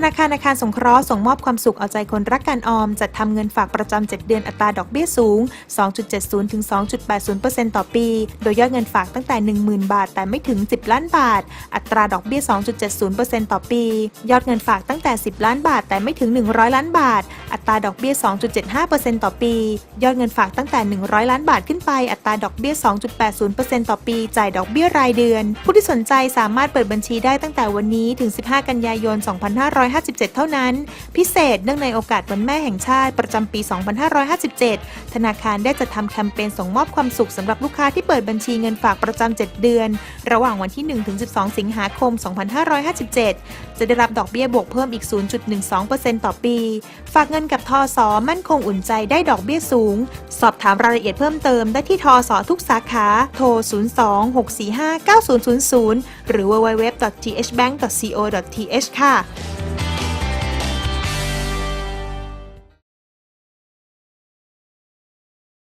ธนาคารอาคารสงเคราะห์ส่งมอบความสุขเอาใจคนรักการออม จัดทำเงินฝากประจำ 7 เดือนอัตราดอกเบี้ยสูง 2.70 ถึง 2.80%ต่อปี โดยยอดเงินฝากตั้งแต่ 10,000 บาท แต่ไม่ถึง 10 ล้านบาท อัตราดอกเบี้ย 2.70%ต่อปี ยอดเงินฝากตั้งแต่ 10 ล้านบาท แต่ไม่ถึง 100 ล้านบาทอัตราดอกเบี้ย 2.75%ต่อปี ยอดเงินฝากตั้งแต่ 100 ล้านบาทขึ้นไป อัตราดอกเบี้ย 2.80%ต่อปี จ่ายดอกเบี้ยรายเดือน ผู้ที่สนใจสามารถเปิดบัญชีได้ตั้งแต่วันนี้ถึง 15 กันยายน 2557 เท่านั้น พิเศษเนื่องในโอกาสวันแม่แห่งชาติประจำปี 2557 ธนาคารได้จัดทำแคมเปญส่งมอบความสุขสำหรับลูกค้าที่เปิดบัญชีเงินฝากประจำ 7 เดือน ระหว่างวันที่1ถึง12 สิงหาคม 2557 จะได้รับดอกเบี้ยบวกเพิ่มอีก 0.12%ต่อปี ฝากเงินกับทอสอมั่นคงอุ่นใจได้ดอกเบี้ยสูง สอบถามรายละเอียดเพิ่มเติมได้ที่ทอสอทุกสาขา โทร 02 645 9000 หรือ www.thbank.co.th ค่ะ